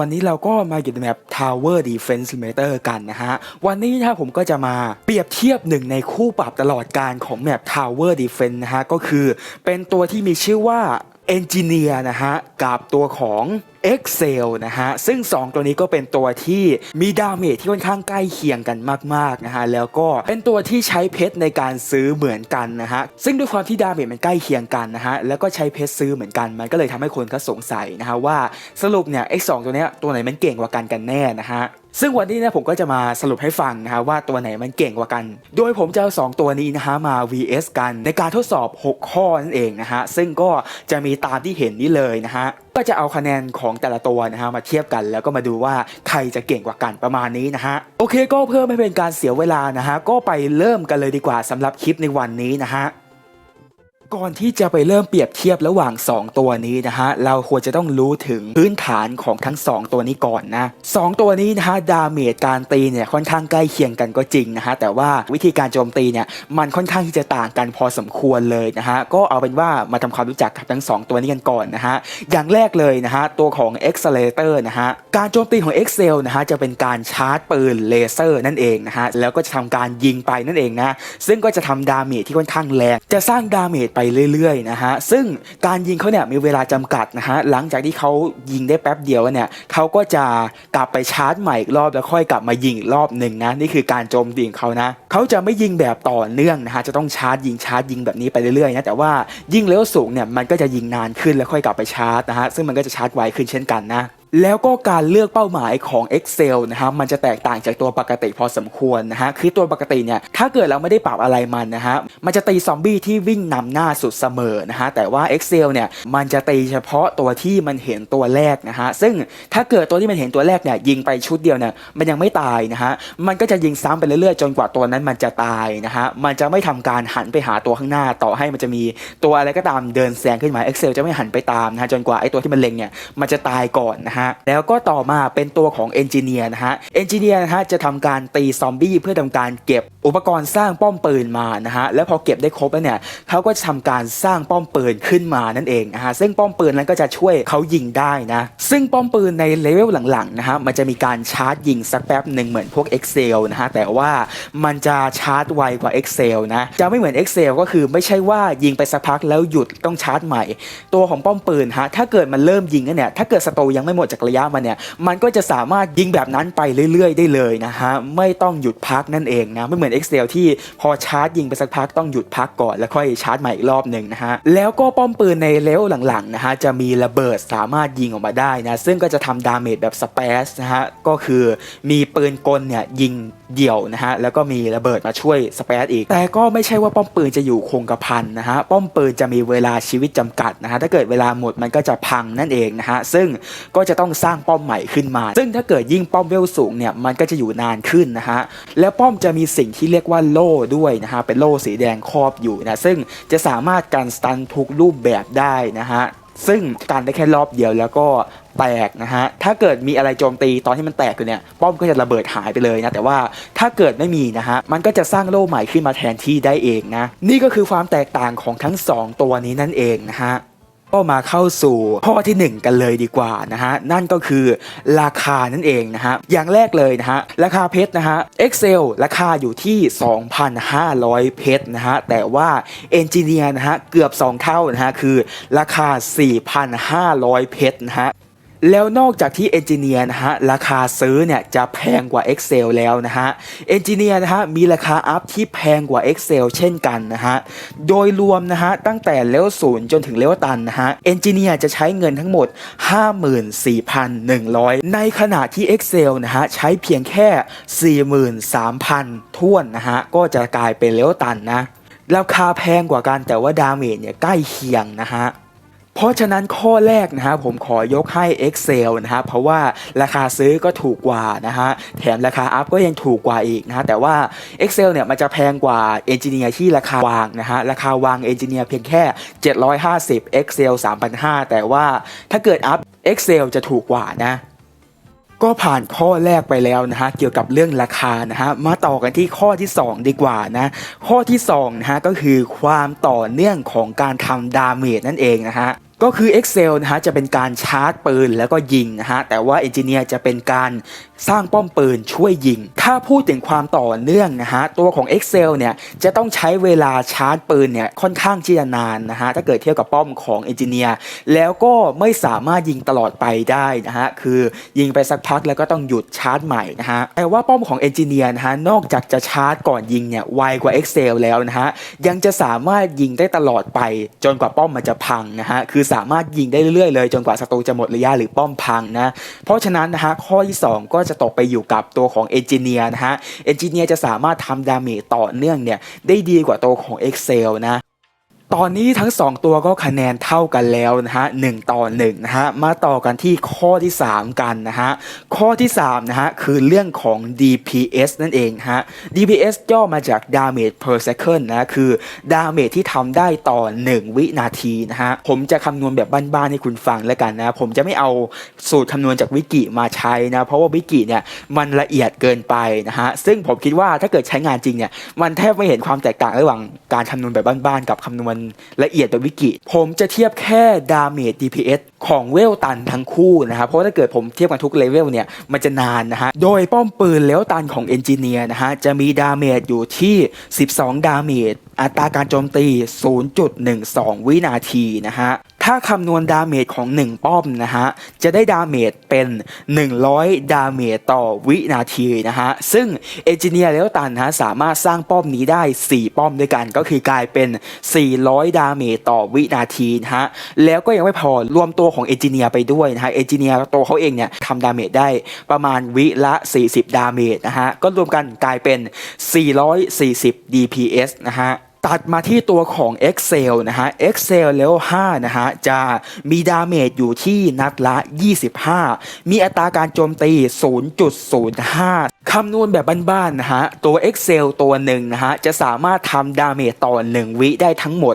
วันนี้เราก็มาอยู่ในแมป Tower Defense Simulator กันนะฮะ วันนี้นะครับผมก็จะมาเปรียบเทียบหนึ่งในคู่ปรับตลอดการของแมป Tower Defense นะฮะ ก็คือเป็นตัวที่มีชื่อว่า Engineer นะฮะ กับตัวของ Excel นะฮะ ซึ่ง 2 ตัวนี้ก็เป็นตัวที่มีดาเมจที่ค่อนข้างใกล้เคียงกันมากๆนะฮะ แล้วก็เป็นตัวที่ใช้เพชรในการซื้อเหมือนกันนะฮะ ซึ่งด้วยความที่ดาเมจมันใกล้เคียงกันนะฮะ แล้วก็ใช้เพชรซื้อเหมือนกัน มันก็เลยทำให้คนเขาสงสัยนะฮะว่าสรุปเนี่ย X2 ตัวเนี้ยตัวไหนมันเก่งกว่ากันกันแน่นะฮะซึ่งวันนี้นะผมก็จะมาสรุปให้ฟังนะฮะว่าตัวไหนมันเก่งกว่ากัน โดยผมจะเอาสองตัวนี้นะฮะมา vs กันในการทดสอบ 6 ข้อนั่นเองนะฮะซึ่งก็จะมีตามที่เห็นนี้เลยนะฮะก็จะเอาคะแนนของแต่ละตัวนะฮะมาเทียบกันแล้วก็มาดูว่าใครจะเก่งกว่ากันประมาณนี้นะฮะโอเคก็เพื่อไม่เป็นการเสียเวลานะฮะก็ไปเริ่มกันเลยดีกว่าสำหรับคลิปในวันนี้นะฮะ ก่อนที่จะไปเริ่มเปรียบเทียบระหว่าง 2 ตัวนี้นะฮะเราควรจะต้องรู้ถึงพื้นฐานของทั้ง 2 ตัวนี้ก่อนนะ2ตัวนี้นะฮะดาเมจการตีเนี่ยค่อนข้างใกล้เคียงกันก็จริงนะฮะแต่ว่าวิธีการโจมตีเนี่ยมันค่อนข้างที่จะต่างกันพอสมควรเลยนะฮะก็เอาเป็นว่ามาทำความรู้จักกับทั้ง 2 ตัวนี้กันก่อนนะฮะอย่างแรกเลยนะฮะตัวของ Accelerator นะฮะการโจมตีของ Excel นะฮะจะเป็นการชาร์จปืนเลเซอร์นั่นเองนะฮะแล้วก็จะทำการยิงไปนั่นเองนะซึ่งก็จะทำดาเมจที่ค่อนข้างแรงจะสร้างดาเมจไปเรื่อยๆนะฮะซึ่งการยิงเขาเนี่ยมีเวลาจำกัดนะฮะหลังจากที่เขายิงได้แป๊บเดียวเนี่ยเขาก็จะกลับไปชาร์จใหม่อีกรอบแล้วค่อยกลับมายิงอีกรอบหนึ่งนะนี่คือการโจมตีของเขานะเขาจะไม่ยิงแบบต่อเนื่องนะฮะจะต้องชาร์จยิงชาร์จยิงแบบนี้ไปเรื่อยๆนะแต่ว่ายิงเร็วสูงเนี่ยมันก็จะยิงนานขึ้นแล้วค่อยกลับไปชาร์จนะฮะซึ่งมันก็จะชาร์จไวขึ้นเช่นกันนะ แล้วก็การเลือกเป้าหมายของ Excel นะฮะมันจะแตกต่างจากตัวปกติพอสมควรนะฮะคือตัวปกติเนี่ยถ้าเกิดเราไม่ได้ปรับอะไรมันนะฮะมันจะตีซอมบี้ที่วิ่งนำหน้าสุดเสมอนะฮะแต่ว่า Excel เนี่ยมันจะตีเฉพาะตัวที่มันเห็นตัวแรกนะฮะซึ่งถ้าเกิดตัวที่มันเห็นตัวแรกเนี่ยยิงไปชุดเดียวเนี่ยมันยังไม่ตายนะฮะมันก็จะยิงซ้ำไปเรื่อยๆจนกว่าตัวนั้นมันจะตายนะฮะมันจะไม่ทำการหันไปหาตัวข้างหน้าต่อให้มันจะมีตัวอะไรก็ตามเดินแซงขึ้นมา Excel จะไม่หันไปตามนะฮะจนกว่าไอ้ตัวที่มันเล็งเนี่ยมันจะตายก่อนนะฮะแล้วก็ต่อมาเป็นตัวของเอนจิเนียร์นะฮะเอนจิเนียร์นะฮะจะทำการตีซอมบี้เพื่อทำการเก็บอุปกรณ์สร้างป้อมปืนมานะฮะแล้วพอเก็บได้ครบแล้วเนี่ยเขาก็จะทำการสร้างป้อมปืนขึ้นมานั่นเองนะฮะซึ่งป้อมปืนนั้นก็จะช่วยเขายิงได้นะซึ่งป้อมปืนในเลเวลหลังๆนะฮะมันจะมีการชาร์จยิงสักแป๊บหนึ่งเหมือนพวก Excel นะฮะแต่ว่ามันจะชาร์จไวกว่า Excel นะจะไม่เหมือน Excel ก็คือไม่ใช่ว่ายิงไปสักพักแล้วหยุดต้องชาร์จใหม่ ตัวของป้อมปืนฮะถ้าเกิดมันเริ่มยิงเนี่ยถ้าเกิดศัตรูยังไม่หมดจากระยะมันเนี่ยมันก็จะสามารถยิงแบบนั้นไปเรื่อย ๆ ได้เลยนะฮะไม่ต้องหยุดพักนั่นเองนะไม่เหมือน Excel ที่พอชาร์จยิงไปสักพักต้องหยุดพักก่อนแล้วค่อยชาร์จใหม่อีกรอบหนึ่งนะฮะแล้วก็ป้อมปืนในเลเวลหลังๆนะฮะจะมีระเบิดสามารถยิงออกมาได้นะซึ่งก็จะทำดาเมจแบบสเปซนะฮะก็คือมีปืนกลเนี่ยยิงเดี่ยวนะฮะแล้วก็มีระเบิดมาช่วยสเปซอีก แต่ก็ไม่ใช่ว่าป้อมปืนจะอยู่คงกระพันนะฮะป้อมปืนจะมีเวลาชีวิตจำกัดนะฮะถ้าเกิดเวลาหมดมันก็จะพังนั่นเองนะฮะซึ่งก็จะต้องต้องสร้างป้อมใหม่ขึ้นมา ซึ่งถ้าเกิดยิ่งป้อมเวลสูงเนี่ยมันก็จะอยู่นานขึ้นนะฮะแล้วป้อมจะมีสิ่งที่เรียกว่าโล่ด้วยนะฮะเป็นโล่สีแดงครอบอยู่นะซึ่งจะสามารถการสตันทุกรูปแบบได้นะฮะซึ่งการได้แค่รอบเดียวแล้วก็แตกนะฮะ ถ้าเกิดมีอะไรโจมตีตอนที่มันแตกอยู่เนี่ย ป้อมก็จะระเบิดหายไปเลยนะ แต่ว่าถ้าเกิดไม่มีนะฮะ มันก็จะสร้างโล่ใหม่ขึ้นมาแทนที่ได้เองนะ นี่ก็คือความแตกต่างของทั้งสองตัวนี้นั่นเองนะฮะ ก็มาเข้าสู่ข้อที่ 1 กันเลยดีกว่านะฮะนั่นก็คือราคานั่นเองนะฮะอย่างแรกเลยนะฮะราคาเพชรนะฮะ Excel ราคาอยู่ที่ 2,500 เพชรนะฮะแต่ว่า Engineer นะฮะเกือบ 2 เท่านะฮะคือราคา 4,500 เพชรนะฮะ แล้วนอกจากที่เอนจิเนียร์นะฮะราคาซื้อเนี่ยจะแพงกว่า Excel แล้วนะฮะเอนจิเนียร์นะฮะมีราคาอัพที่แพงกว่า Excel เช่นกันนะฮะโดยรวมนะฮะตั้งแต่เลเวลศูนย์จนถึงเลเวลตันนะฮะเอนจิเนียร์จะใช้เงินทั้งหมด 54,100 ในขณะที่ Excel นะฮะใช้เพียงแค่ 43,000ท้วนนะฮะก็จะกลายเป็นเลเวลตันนะราคาแพงกว่ากันแต่ว่าดาเมจเนี่ยใกล้เคียงนะฮะ เพราะฉะนั้นข้อแรกนะฮะผมขอยกให้ Excel นะฮะเพราะว่าราคาซื้อก็ถูกกว่านะฮะแถมราคาอัพก็ยังถูกกว่าอีกนะฮะแต่ว่า Excel เนี่ยมันจะแพงกว่า Engineer ที่ราคาวางนะฮะราคาวาง Engineer เพียงแค่ 750 Excel 3,500 แต่ว่าถ้าเกิดอัพ Excel จะถูกกว่านะ ก็ผ่านข้อแรกไปแล้วนะฮะเกี่ยวกับเรื่องราคานะฮะมาต่อกันที่ข้อที่ 2 ดีกว่านะข้อที่2นะฮะก็คือความต่อเนื่องของการทำดาเมจนั่นเองนะฮะ ก็คือ Excel นะฮะจะเป็นการชาร์จปืนแล้วก็ยิงนะฮะแต่ว่า Engineer จะเป็นการสร้างป้อมปืนช่วยยิง ถ้าพูดถึงความต่อเนื่องนะฮะตัวของ Excel เนี่ยจะต้องใช้เวลาชาร์จปืนเนี่ยค่อนข้างที่จะนานนะฮะถ้าเกิดเทียบกับป้อมของ Engineer แล้วก็ไม่สามารถยิงตลอดไปได้นะฮะคือยิงไปสักพักแล้วก็ต้องหยุดชาร์จใหม่นะฮะแต่ว่าป้อมของ Engineer นะฮะนอกจากจะชาร์จก่อนยิงเนี่ยไวกว่า Excel แล้วนะฮะยังจะสามารถยิงได้ตลอดไปจนกว่าป้อมมันจะพังนะฮะคือสามารถยิงได้เรื่อยๆเลยจนกว่าศัตรูจะหมดระยะหรือป้อมพังนะเพราะฉะนั้นนะฮะข้อที่ 2 ก็จะตกไปอยู่กับตัวของเอนจิเนียร์นะฮะเอนจิเนียร์จะสามารถทำดาเมจต่อเนื่องเนี่ยได้ดีกว่าตัวของ Excel นะ ตอนนี้ทั้ง 2 ตัวก็คะแนนเท่ากันแล้วนะฮะหต่อ1นะฮะมาต่อกันที่ข้อที่ 3 กันนะฮะข้อที่3นะฮะคือเรื่องของ DPS นั่นเองฮะ DPS ย่อมาจาก damage per second นะคือ damage ที่ทำได้ต่อ 1 วินาทีนะฮะผมจะคำนวณแบบบ้านๆให้คุณฟังแล้วกันนะผมจะไม่เอาสูตรคำนวณจากวิกิมาใช้นะเพราะว่าวิกิเนี่ยมันละเอียดเกินไปนะฮะซึ่งผมคิดว่าถ้าเกิดใช้งานจริงเนี่ยมันแทบไม่เห็นความแตกต่างระหว่างการคำนวณแบบบ้านๆกับคำนวณละเอียดแบบวิกิ ผมจะเทียบแค่ดาเมจ DPS ของเวลตันทั้งคู่นะครับ เพราะถ้าเกิดผมเทียบกันทุกเลเวลเนี่ย มันจะนานนะฮะ โดยป้อมปืนเลวตันของเอนจิเนียร์นะฮะ จะมีดาเมจอยู่ที่ 12 ดาเมจอัตราการโจมตี 0.12 วินาทีนะฮะ ถ้าคำนวณดาเมจของ 1 ป้อมนะฮะ จะได้ดาเมจเป็น 100 ดาเมจต่อวินาทีนะฮะ ซึ่งเอนจิเนียร์แล้วตันนะฮะสามารถสร้างป้อมนี้ได้ 4 ป้อมด้วยกันก็คือกลายเป็น 400 ดาเมจต่อวินาทีนะฮะ แล้วก็ยังไม่พอรวมตัวของเอนจิเนียร์ไปด้วยนะฮะเอนจิเนียร์ตัวเขาเองเนี่ยทำดาเมจได้ประมาณวิละ 40 ดาเมจนะฮะ ก็รวมกันกลายเป็น 440 DPS นะฮะ ตัดมาที่ตัวของ Excel นะฮะ Excel Level 5นะฮะ จะมีดาเมจอยู่ที่นัดละ 25 มีอัตราการโจมตี 0.05 คำนวณแบบบ้านๆนะฮะ ตัว Excel ตัวหนึ่งนะฮะ จะสามารถทำดาเมจต่อ 1 วิได้ทั้งหมด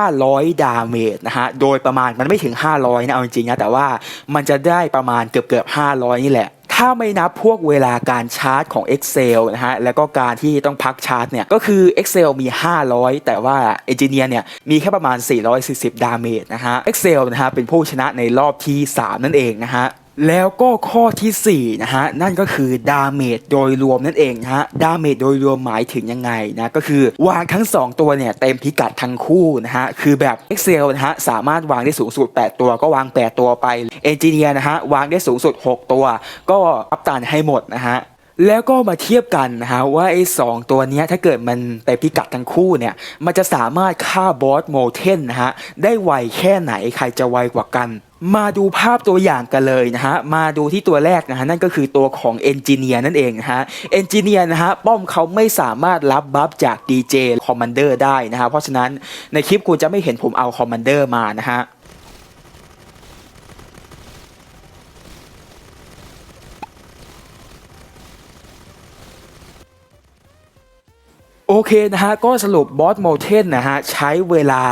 500 ดาเมจนะฮะ โดยประมาณมันไม่ถึง 500 นะ เอาจริงๆนะ แต่ว่ามันจะได้ประมาณเกือบเกือบ500 นี่แหละ ถ้าไม่นับพวกเวลาการชาร์จของ Excel นะฮะ แล้วก็การที่ต้องพักชาร์จเนี่ย ก็คือ Excel มี 500 แต่ว่าเอนจิเนียร์เนี่ย มีแค่ประมาณ 440 ดาเมจนะฮะ Excel นะฮะ เป็นผู้ชนะในรอบที่ 3 นั่นเองนะฮะ แล้วก็ข้อทีสี่4นะฮะนั่นก็คือดาเมจโดยรวมนั่นเองนะฮะดาเมจโดยรวมหมายถึงยังไงนะก็คือวางทั้ง 2 ตัวเนี่ยเต็มพิกัดทั้งคู่นะฮะคือแบบ Excel นะฮะสามารถวางได้สูงสุด 8 ตัวก็วาง 8 ตัวไป Engineer นะฮะวางได้สูงสุด 6 ตัว ก็อัพตันให้หมดนะฮะแล้วก็มาเทียบกันนะฮะว่าไอ้สองตัวนี้ถ้าเกิดมันไปพิกัดทั้งคู่เนี่ยมันจะสามารถฆ่าบอสโมเทนนะฮะได้ไวแค่ไหนใครจะไวกว่ากัน มาดูภาพตัวอย่างกันเลยนะฮะ มาดูที่ตัวแรกนะฮะ นั่นก็คือตัวของเอนจิเนียร์นั่นเองนะฮะ เอนจิเนียร์นะฮะ ป้อมเขาไม่สามารถรับบัฟจาก DJ Commander ได้นะฮะ เพราะฉะนั้นในคลิปคุณจะไม่เห็นผมเอาคอมมานเดอร์มานะฮะ อเคนะฮะ ก็สรุปบอสโมเทนนะฮะ ใช้เวลา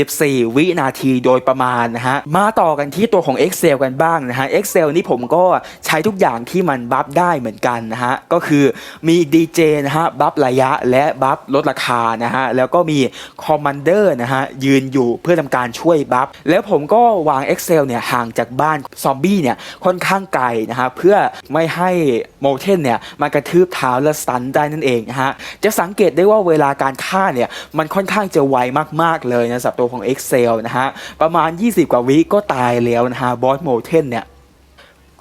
44 วินาทีโดยประมาณนะฮะ มาต่อกันที่ตัวของ Excel กันบ้างนะฮะ Excel นี่ผมก็ใช้ทุกอย่างที่มันบัฟได้เหมือนกันนะฮะ ก็คือมี DJ นะฮะ บัฟระยะและบัฟลดราคานะฮะ แล้วก็มี Commander นะฮะ ยืนอยู่เพื่อทำการช่วยบัฟแล้วผมก็วาง Excel เนี่ย ห่างจากบ้านซอมบี้เนี่ยค่อนข้างไกลนะฮะ เพื่อไม่ให้โมเทนเนี่ยมากระทืบเท้าและสตันได้นั่นเองนะฮะจะสังเกตได้ว่าเวลาการฆ่าเนี่ยมันค่อนข้างจะไวมากๆเลยนะสำหรับตัวของ Excel นะฮะประมาณ 20 กว่าวิก็ตายแล้วนะฮะบอสโมเทนเนี่ย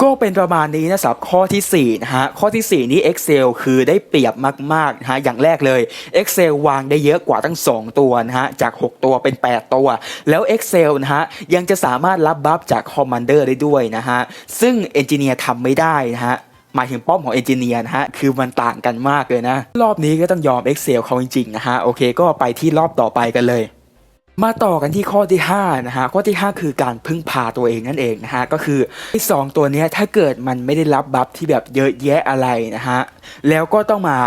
ก็เป็นประมาณนี้นะสับข้อทีสี่4นะฮะข้อทีสี่ 4 นี้ Excel คือได้เปรียบมากๆนะฮะอย่างแรกเลย Excel วางได้เยอะกว่าทั้ง 2 ตัวนะฮะจาก 6 ตัวเป็น 8 ตัว แล้ว Excel นะฮะยังจะสามารถรับบัฟจาก Commander ได้ด้วยนะฮะซึ่ง Engineer ทำไม่ได้นะฮะ หมายถึงป้อมของเอนจิเนียร์นะฮะ คือมันต่างกันมากเลยนะ รอบนี้ก็ต้องยอม Excel เขาจริงๆนะฮะ โอเค ก็ไปที่รอบต่อไปกันเลย มาต่อกันที่ข้อที่5นะฮะ ข้อที่ 5 คือการพึ่งพาตัวเองนั่นเองนะฮะ ก็คือที่สองตัวนี้ถ้าเกิดมันไม่ได้รับบัฟที่แบบเยอะแยะอะไรนะฮะ แล้วก็ต้องมา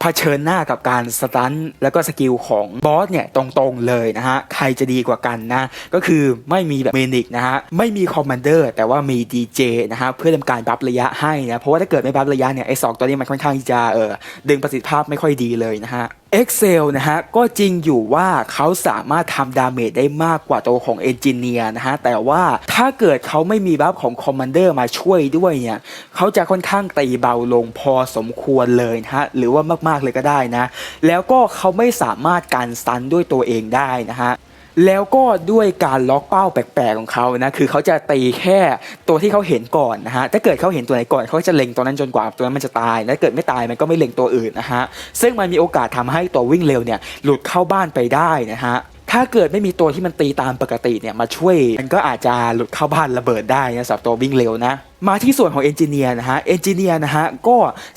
เผชิญหน้ากับการสตันแล้วก็สกิลของบอสเนี่ยตรงๆเลยนะฮะ ใครจะดีกว่ากันนะ ก็คือไม่มีแบบเมนิกนะฮะ ไม่มีคอมมานเดอร์แต่ว่ามีดีเจนะฮะ เพื่อทำการบัฟระยะให้นะ เพราะว่าถ้าเกิดไม่บัฟระยะเนี่ยไอ้สองตัวนี้มันค่อนข้างจะเออดึงประสิทธิภาพไม่ค่อยดีเลยนะฮะ Excel นะฮะก็จริงอยู่ว่าเขาสามารถทำดาเมจได้มากกว่าตัวของเอนจิเนียร์นะฮะแต่ว่าถ้าเกิดเขาไม่มีบัฟของคอมมานเดอร์มาช่วยด้วยเนี่ยเขาจะค่อนข้างตีเบาลงพอสมควรเลยนะฮะหรือว่ามากๆเลยก็ได้นะ แล้วก็เขาไม่สามารถการสตันด้วยตัวเองได้นะฮะ แล้วก็ด้วยการล็อกเป้าแปลกๆของเขานะคือเขาจะตีแค่ตัวที่เขาเห็นก่อนนะฮะถ้าเกิดเขาเห็นตัวไหนก่อนเขาจะเล็งตัวนั้นจนกว่าตัวนั้นมันจะตายแล้วเกิดไม่ตายมันก็ไม่เล็งตัวอื่นนะฮะซึ่งมันมีโอกาสทำให้ตัววิ่งเร็วเนี่ยหลุดเข้าบ้านไปได้นะฮะถ้าเกิดไม่มีตัวที่มันตีตามปกติเนี่ยมาช่วยมันก็อาจจะหลุดเข้าบ้านระเบิดได้นะสำหรับตัววิ่งเร็วนะ มาที่ส่วนของเอนจิเนียร์นะฮะเอนจิเนียร์นะฮะก็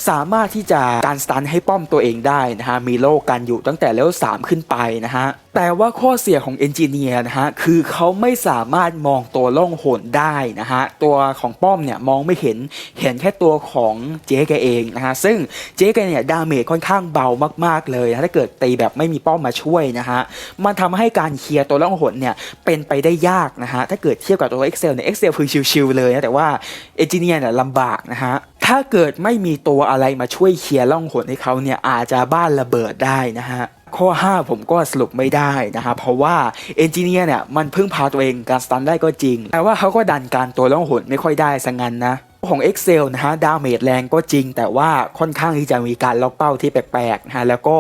สามารถที่จะการสตันให้ป้อมตัวเองได้นะฮะมีโล่กันอยู่ตั้งแต่เลเวล3ขึ้นไปนะฮะแต่ว่าข้อเสียของเอนจิเนียร์นะฮะคือเขาไม่สามารถมองตัวล่องหนได้นะฮะตัวของป้อมเนี่ยมองไม่เห็นเห็นแค่ตัวของเจ๊แกเองนะฮะซึ่งเจ๊แกเนี่ยดาเมจค่อนข้างเบามากๆเลยนะถ้าเกิดตีแบบไม่มีป้อมมาช่วยนะฮะมันทำให้การเคลียร์ตัวล่องหนเนี่ยเป็นไปได้ยากนะฮะถ้าเกิดเทียบกับตัว Excel เนี่ย Excel คือชิวๆเลยนะแต่ว่าเอนจิเนียร์เนี่ยลำบากนะฮะถ้าเกิดไม่มีตัวอะไรมาช่วยเคลียร์ล่องหนให้เขาเนี่ยอาจจะบ้านระเบิดได้นะฮะข้อ 5 ผมก็สรุปไม่ได้นะฮะเพราะว่าเอนจิเนียร์เนี่ยมันพึ่งพาตัวเองการสตันได้ก็จริง แต่ว่าเขาก็ดันการตัวล่องหนไม่ค่อยได้สังงั้นนะของ Excel นะฮะดาเมจแรงก็จริง แต่ว่าค่อนข้างที่จะมีการล็อกเป้าที่แปลกๆนะฮะแล้วก็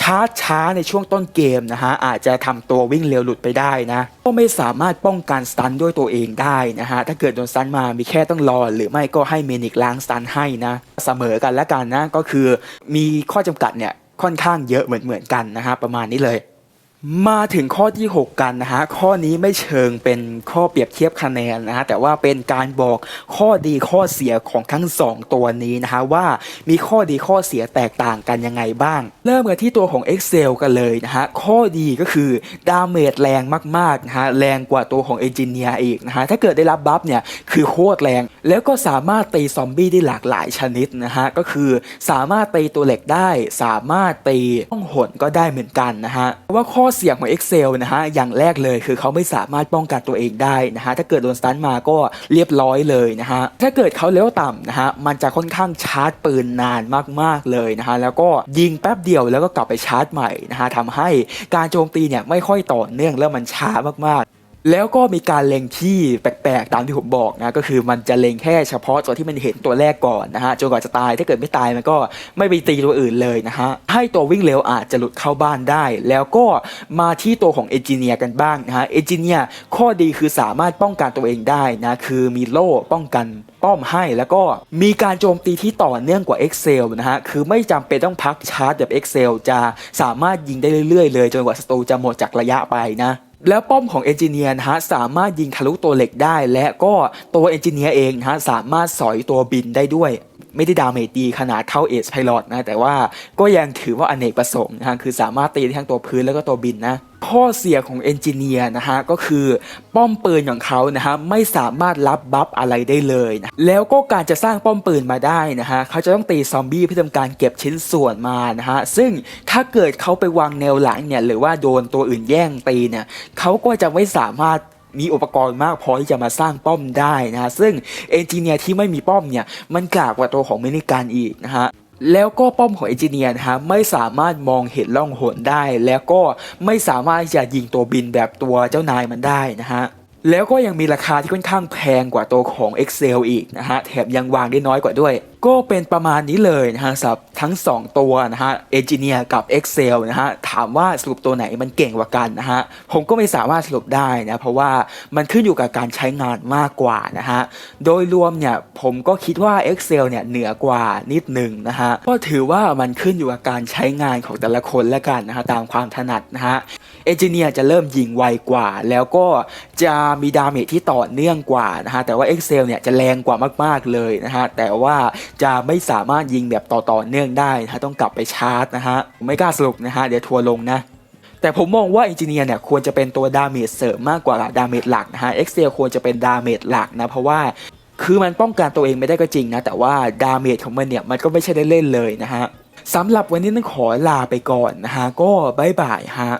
ชาร์จช้าในช่วงต้นเกมนะฮะอาจจะทำตัววิ่งเร็วหลุดไปได้นะ ก็ไม่สามารถป้องกันสตันด้วยตัวเองได้นะฮะถ้าเกิดโดนสตันมามีแค่ต้องรอ หรือไม่ก็ให้เมนิกล้างสตันให้นะเสมอกันแล้วกันนะก็คือมีข้อจำกัดเนี่ยค่อนข้างเยอะเหมือนเหมือนกันนะฮะประมาณนี้เลย มาถึงข้อที่ 6 กันนะฮะข้อนี้ไม่เชิงเป็นข้อเปรียบเทียบคะแนนนะฮะแต่ว่าเป็นการบอกข้อดีข้อเสียของทั้ง 2 ตัวนี้นะฮะว่ามีข้อดีข้อเสียแตกต่างกันยังไงบ้าง เริ่มกันที่ตัวของ Excel กันเลยนะฮะข้อดีก็คือดาเมจแรงมากๆนะฮะแรงกว่าตัวของเอนจิเนียร์อีกนะฮะถ้าเกิดได้รับบัฟเนี่ยคือโคตรแรง แล้วก็สามารถตีซอมบี้ได้หลากหลายชนิดนะฮะก็คือสามารถตีตัวเหล็กได้ สามารถตีห้องหนก็ได้เหมือนกันนะฮะว่าข้อเสี่ยงของ Excel นะฮะอย่างแรกเลยคือเขาไม่สามารถป้องกันตัวเองได้นะฮะถ้าเกิดโดนสตันมาก็เรียบร้อยเลยนะฮะถ้าเกิดเขาเลเวลต่ำนะฮะมันจะค่อนข้างชาร์จปืนนานมากๆเลยนะฮะแล้วก็ยิงแป๊บเดียวแล้วก็กลับไปชาร์จใหม่นะฮะทำให้การโจมตีเนี่ยไม่ค่อยต่อเนื่องแล้วมันช้ามากๆ แล้วก็มีการเล็งที่แปลกๆ ตามที่ผมบอกนะก็คือมันจะเล็งแค่เฉพาะตัวที่มันเห็นตัวแรกก่อนนะฮะจนกว่าจะตายถ้าเกิดไม่ตายมันก็ไม่ไปตีตัวอื่นเลยนะฮะให้ตัววิ่งเร็วอาจจะหลุดเข้าบ้านได้ แล้วก็มาที่ตัวของเอนจิเนียร์กันบ้างนะฮะเอนจิเนียร์ข้อดีคือสามารถป้องกันตัวเองได้นะคือมีโล่ป้องกันป้อมให้แล้วก็มีการโจมตีที่ต่อเนื่องกว่า Excel นะฮะคือไม่จำเป็นต้องพักชาร์จแบบ Excel จะสามารถยิงได้เรื่อยๆเลยจนกว่าศัตรูจะหมดจากระยะไปนะ แล้วป้อมของเอนจิเนียร์นะฮะสามารถยิงทะลุตัวเหล็กได้ และก็ตัวเอนจิเนียร์เองนะฮะสามารถสอยตัวบินได้ด้วย ไม่ได้ดาเมจดีขนาดเท่าเอสไพลอตนะ แต่ว่าก็ยังถือว่าอเนกประสงค์นะฮะคือสามารถตีได้ทั้งตัวพื้นแล้วก็ตัวบินนะข้อเสียของเอนจิเนียร์นะฮะก็คือป้อมปืนของเขานะฮะไม่สามารถรับบัฟอะไรได้เลยนะแล้วก็การจะสร้างป้อมปืนมาได้นะฮะเขาจะต้องตีซอมบี้เพื่อทำการเก็บชิ้นส่วนมานะฮะซึ่งถ้าเกิดเขาไปวางแนวหลังเนี่ยหรือว่าโดนตัวอื่นแย่งตีเนี่ยเขาก็จะไม่สามารถ มีอุปกรณ์มากพอที่จะมาสร้างป้อมได้นะฮะซึ่งเอนจิเนียร์ที่ไม่มีป้อมเนี่ยมันกากกว่าตัวของเมนิการอีกนะฮะแล้วก็ป้อมของเอนจิเนียร์นะฮะไม่สามารถมองเห็นล่องหนได้ แล้วก็ไม่สามารถที่จะยิงตัวบินแบบตัวเจ้านายมันได้นะฮะแล้วก็ยังมีราคาที่ค่อนข้างแพงกว่าตัวของ Excel อีกนะฮะแถมยังวางได้น้อยกว่าด้วย ก็เป็นประมาณนี้เลยนะฮะสำหรับทั้ง 2 ตัวนะฮะ Engineer กับ Excel นะฮะถามว่าสรุปตัวไหนมันเก่งกว่ากันนะฮะผมก็ไม่สามารถสรุปได้นะเพราะว่ามันขึ้นอยู่กับการใช้งานมากกว่านะฮะโดยรวมเนี่ยผมก็คิดว่า Excel เนี่ยเหนือกว่านิดหนึ่งนะฮะก็ถือว่ามันขึ้นอยู่กับการใช้งานของแต่ละคนและกันนะฮะตามความถนัดนะฮะเอนจิเนียร์จะเริ่มยิงไวกว่า แล้วก็จะมีดาเมจที่ต่อเนื่องกว่านะฮะแต่ว่า Excel เนี่ยจะแรงกว่ามากๆเลยนะฮะแต่ว่าจะไม่สามารถยิงแบบต่อต่อเนื่องได้นะต้องกลับไปชาร์จนะฮะผมไม่กล้าสรุปนะฮะเดี๋ยวทัวร์ลงนะแต่ผมมองว่าเอนจิเนียร์เนี่ยควรจะเป็นตัวดาเมจเสริมมากกว่าดาเมจหลักนะฮะ Excel ควรจะเป็นดาเมจหลักนะเพราะว่าคือมันป้องกันตัวเองไม่ได้ก็จริงนะ แต่ว่าดาเมจของมันเนี่ยมันก็ไม่ใช่ได้เล่นเลยนะฮะสำหรับวันนี้ต้องขอลาไปก่อนนะฮะก็บายบายฮะ